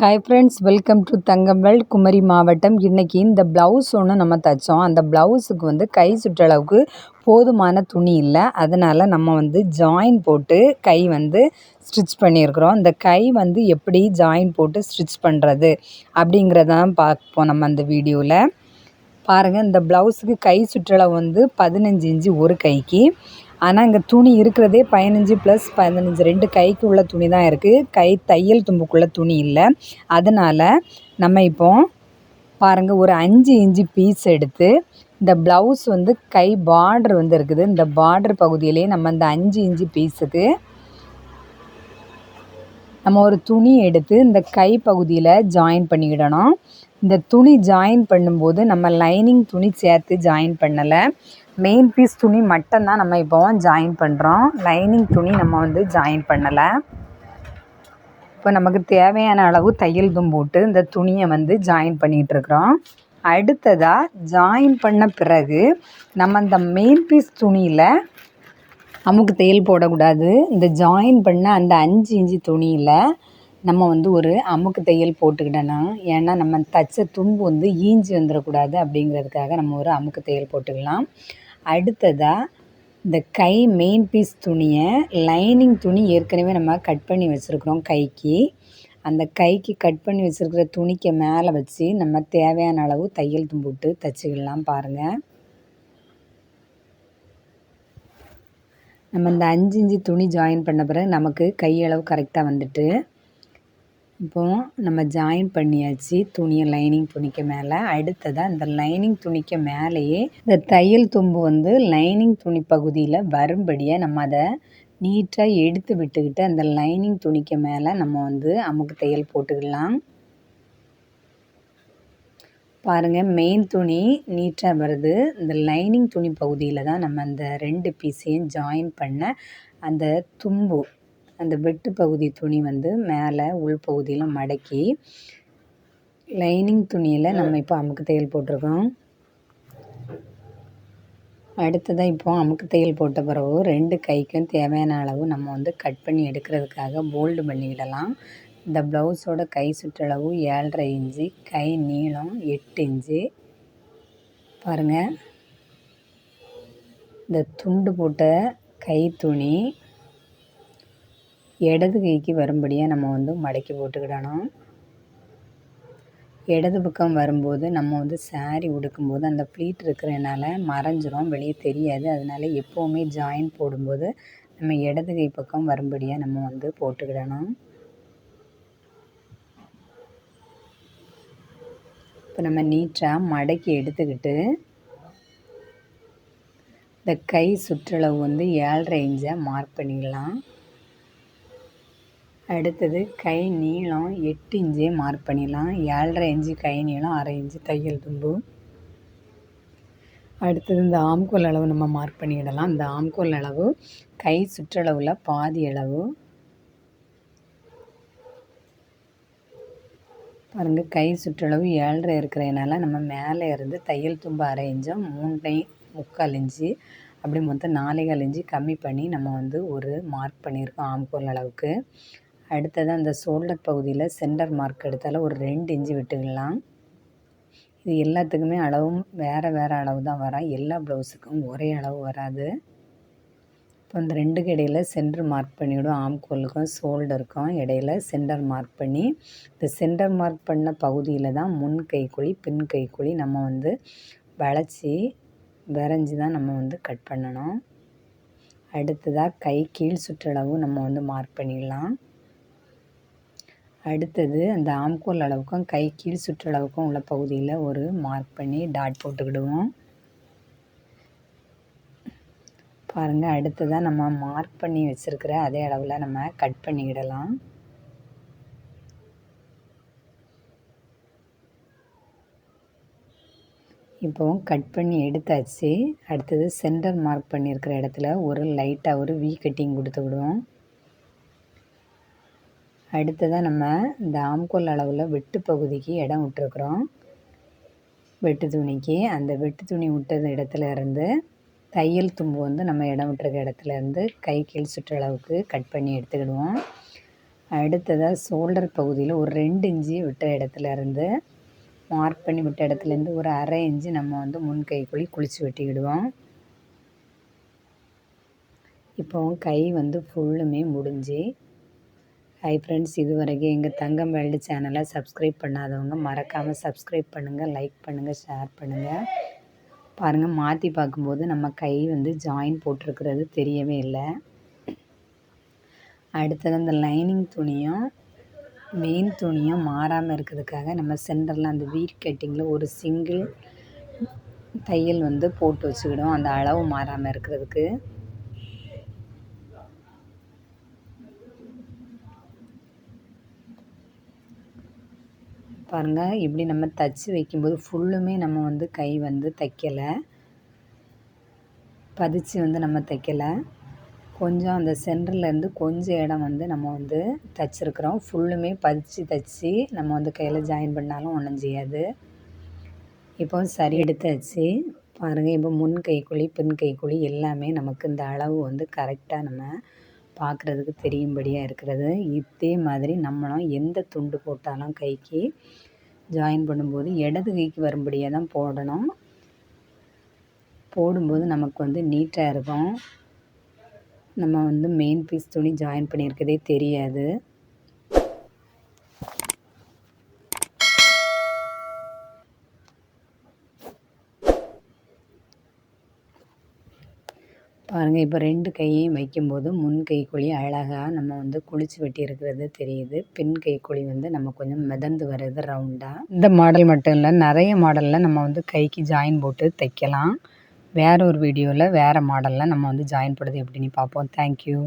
Hi friends welcome to தங்கம்வெல் குமரி மாவட்டம் இன்றைக்கி இந்த ப்ளவுஸ் ஒன்று நம்ம தைச்சோம். அந்த ப்ளவுஸுக்கு வந்து கை சுற்றளவுக்கு போதுமான துணி இல்லை. அதனால் நம்ம வந்து ஜாயின் போட்டு கை வந்து ஸ்டிச் பண்ணியிருக்கிறோம். இந்த கை வந்து எப்படி ஜாயின் போட்டு ஸ்டிச் பண்ணுறது அப்படிங்கிறதான் பார்ப்போம் நம்ம அந்த வீடியோவில் பாருங்கள் இந்த ப்ளவுஸுக்கு கை சுற்றளவு வந்து பதினஞ்சு இன்ச்சு ஒரு கைக்கு. ஆனால் இங்கே துணி இருக்கிறதே பதினஞ்சு ப்ளஸ் பதினஞ்சு ரெண்டு கைக்கு உள்ள துணி தான் இருக்குது கை தையல் தும்புக்குள்ளே துணி இல்லை. அதனால் நம்ம இப்போ பாருங்கள் ஒரு அஞ்சு இன்ச்சு பீஸ் எடுத்து இந்த ப்ளவுஸ் வந்து கை பார்டர் வந்து இருக்குது. இந்த பார்டர் பகுதியிலே நம்ம இந்த அஞ்சு இன்ச்சு பீஸுக்கு நம்ம ஒரு துணி எடுத்து இந்த கை பகுதியில் ஜாயின் பண்ணிக்கிடணும். இந்த துணி ஜாயின் பண்ணும்போது நம்ம லைனிங் துணி சேர்த்து ஜாயின் பண்ணலை. மெயின் பீஸ் துணி மட்டும்தான் நம்ம இப்போ ஜாயின் பண்ணுறோம் லைனிங் துணி நம்ம வந்து ஜாயின் பண்ணலை. இப்போ நமக்கு தேவையான அளவு தையல் தும் போட்டு இந்த துணியை வந்து ஜாயின் பண்ணிகிட்ருக்குறோம் அடுத்ததாக ஜாயின் பண்ண பிறகு நம்ம இந்த மெயின் பீஸ் துணியில் அமுக்கு தையல் போடக்கூடாது. இந்த ஜாயின் பண்ண அந்த அஞ்சு இன்ச்சு துணியில் நம்ம வந்து ஒரு அமுக்கு தையல் போட்டுக்கிட்டோன்னா ஏன்னா நம்ம தைச்ச தும்பு வந்து ஈஞ்சி வந்துடக்கூடாது அப்படிங்கிறதுக்காக நம்ம ஒரு அமுக்கு தையல் போட்டுக்கலாம். அடுத்ததாக இந்த கை மெயின் பீஸ் துணியை லைனிங் துணி ஏற்கனவே நம்ம கட் பண்ணி வச்சுருக்குறோம் கைக்கு. அந்த கைக்கு கட் பண்ணி வச்சுருக்கிற துணிக்கு மேலே வச்சு நம்ம தேவையான அளவு தையல் தும்பிட்டு தைச்சிக்கலாம் பாருங்கள் நம்ம இந்த அஞ்சு இஞ்சி துணி ஜாயின் பண்ண பிறகு நமக்கு கையளவு கரெக்டாக வந்துட்டு இப்போது நம்ம ஜாயின் பண்ணியாச்சு துணியை லைனிங் துணிக்கு மேலே. அடுத்ததாக இந்த லைனிங் துணிக்கு மேலேயே இந்த தையல் தும்பு வந்து லைனிங் துணி பகுதியில் வரும்படியாக நம்ம அதை நீட்டாக எடுத்து விட்டுக்கிட்டு அந்த லைனிங் துணிக்கு மேலே நம்ம வந்து அமுக்கு தையல் போட்டுக்கலாம். பாருங்கள் மெயின் துணி நீட்டாக வருது. இந்த லைனிங் துணி பகுதியில் தான் நம்ம அந்த ரெண்டு பீஸையும் ஜாயின் பண்ண அந்த தும்பு அந்த வெட்டு பகுதி துணி வந்து மேலே உள் பகுதியில் மடக்கி லைனிங் துணியில் நம்ம இப்போ அமுக்கு தையல் போட்டிருக்கோம். அடுத்ததாக இப்போ அமுக்கு தையல் போட்ட பிறகு ரெண்டு கைக்கும் தேவையான அளவு நம்ம வந்து கட் பண்ணி எடுக்கிறதுக்காக போல்டு பண்ணிக்கிடலாம் இந்த ப்ளவுஸோட கை சுற்றளவு ஏழரை இன்ச்சு கை நீளம் எட்டு இன்ச்சு. பாருங்கள் இந்த துண்டு போட்ட கை துணி இடது கைக்கு வரும்படியாக நம்ம வந்து மடக்கி போட்டுக்கிடணும். இடது பக்கம் வரும்போது நம்ம வந்து சாரி உடுக்கும்போது அந்த ப்ளீட் இருக்கிறதுனால மறைஞ்சிரும் வெளியே தெரியாது. அதனால் எப்போவுமே ஜாயின் போடும்போது நம்ம இடது கை பக்கம் வரும்படியாக நம்ம வந்து போட்டுக்கிடணும். இப்போ நம்ம நீட்டாக மடக்கி எடுத்துக்கிட்டு இந்த கை சுற்றளவு வந்து ஏழரை இன்ச்சை மார்க் பண்ணிக்கலாம் அடுத்தது கை நீளம் எட்டு இன்ச்சே மார்க் பண்ணிடலாம். ஏழரை இன்ச்சு கை நீளம் அரை இன்ச்சு தையல் தும்பு. அடுத்தது இந்த ஆம்கோல் அளவு நம்ம மார்க் பண்ணிடலாம். இந்த ஆம்கோல் அளவு கை சுற்றளவில் பாதி அளவு. பாருங்கள் கை சுற்றளவு ஏழரை இருக்கிறதுனால நம்ம மேலே இருந்து தையல் தும்பு அரை இன்ச்சும் மூணை முக்கால் இன்ச்சு அப்படி மொத்தம் நாலேகால் இன்ச்சு கம்மி பண்ணி நம்ம வந்து ஒரு மார்க் பண்ணியிருக்கோம் ஆம்கோல் அளவுக்கு. அடுத்தது அந்த ஷோல்டர் பகுதியில் சென்டர் மார்க் எடுத்தால் ஒரு ரெண்டு இன்ச்சு விட்டுக்கலாம் இது எல்லாத்துக்குமே அளவும் வேறு வேறு அளவு தான் வரும் எல்லா ப்ளவுஸுக்கும் ஒரே அளவு வராது. இப்போ இந்த ரெண்டுக்கு இடையில் சென்டர் மார்க் பண்ணிவிடும். ஆம்கோலுக்கும் ஷோல்டருக்கும் இடையில் சென்டர் மார்க் பண்ணி இந்த சென்டர் மார்க் பண்ண பகுதியில் தான் முன் கைக்குழி பின் கைக்குழி நம்ம வந்து வளைச்சி வரைஞ்சி தான் நம்ம வந்து கட் பண்ணணும். அடுத்ததாக கை கீழ் சுற்றளவு நம்ம வந்து மார்க் பண்ணிடலாம். அடுத்தது அந்த ஆம்கோல் அளவுக்கும் கை கீழ் சுற்றளவுக்கும் உள்ள பகுதியில் ஒரு மார்க் பண்ணி டாட் போட்டுக்கிடுவோம். பாருங்கள் அடுத்ததாக நம்ம மார்க் பண்ணி வச்சுருக்கிற அதே அளவில் நம்ம கட் பண்ணிக்கிடலாம். இப்போ கட் பண்ணி எடுத்தாச்சு. அடுத்தது சென்டர் மார்க் பண்ணியிருக்கிற இடத்துல ஒரு லைட்டாக ஒரு வி கட்டிங் கொடுத்து விடுவோம் அடுத்ததாக நம்ம இந்த ஆம்கோல் அளவில் வெட்டு பகுதிக்கு இடம் விட்டுருக்குறோம். வெட்டு துணிக்கு. அந்த வெட்டு துணி விட்டது இடத்துல இருந்து தையல் தும்பு வந்து நம்ம இடம் விட்டுருக்க இடத்துலேருந்து கை கீழ் சுற்றளவுக்கு கட் பண்ணி எடுத்துக்கிடுவோம். அடுத்ததாக ஷோல்டர் பகுதியில் ஒரு ரெண்டு இன்ச்சு விட்ட இடத்துல இருந்து மார்க் பண்ணி விட்ட இடத்துலேருந்து ஒரு அரை இன்ச்சு நம்ம வந்து முன் கைக்குழி குளித்து வெட்டிக்கிடுவோம். இப்போ கை வந்து ஃபுல்லுமே முடிஞ்சு ஹை ஃப்ரெண்ட்ஸ் இது வரைக்கும் எங்கள் தங்கம் வேல்டு சேனலை சப்ஸ்கிரைப் பண்ணாதவங்க மறக்காமல் சப்ஸ்கிரைப் பண்ணுங்கள் லைக் பண்ணுங்கள் ஷேர் பண்ணுங்கள் பாருங்கள் மாற்றி பார்க்கும்போது நம்ம கை வந்து ஜாயின் போட்டிருக்கிறது தெரியவே இல்லை. அடுத்தது அந்த லைனிங் துணியும் மெயின் துணியும் மாறாமல் இருக்கிறதுக்காக நம்ம சென்டரில் அந்த வீட் கட்டிங்கில் ஒரு சிங்கிள் தையல் வந்து போட்டு வச்சுக்கிடும் அந்த அளவு மாறாமல் இருக்கிறதுக்கு. பாருங்கள் இப்படி நம்ம தச்சு வைக்கும்போது ஃபுல்லுமே நம்ம வந்து கை வந்து தைக்கலை. பதிச்சு வந்து நம்ம தைக்கலை. கொஞ்சம் அந்த சென்டர்லேருந்து கொஞ்சம் இடம் வந்து நம்ம வந்து தைச்சிருக்குறோம் ஃபுல்லுமே பதிச்சு தைச்சி நம்ம வந்து கையில் ஜாயின் பண்ணாலும் ஒன்றும் செய்யாது. இப்போ சரி எடுத்தாச்சு. பாருங்கள் இப்போ முன் கைக்குழி பின் கைக்குழி எல்லாமே நமக்கு இந்த அளவு வந்து கரெக்டாக நம்ம பார்க்குறதுக்கு தெரியும்படியாக இருக்கிறது. இதே மாதிரி நம்மளும் எந்த துண்டு போட்டாலும் கைக்கு ஜாயின் பண்ணும்போது இடது கைக்கு வரும்படியாக தான் போடணும். போடும்போது நமக்கு வந்து நீட்டாக இருக்கும். நம்ம வந்து மெயின் பீஸ் துணி ஜாயின் பண்ணியிருக்கதே தெரியாது. பாருங்கள் இப்போ ரெண்டு கையையும் வைக்கும்போது முன் கைக்குழி அழகாக நம்ம வந்து குளிச்சு வெட்டி இருக்கிறது தெரியுது. பின் கைக்குழி வந்து நம்ம கொஞ்சம் மிதந்து வருது ரவுண்டாக இந்த மாடல் மட்டும் இல்லை நிறைய மாடலில் நம்ம வந்து கைக்கு ஜாயின் போட்டு தைக்கலாம். வேற ஒரு வீடியோவில் வேறு மாடலில் நம்ம வந்து ஜாயின் போடுறது எப்படின்னு பார்ப்போம். தேங்க்யூ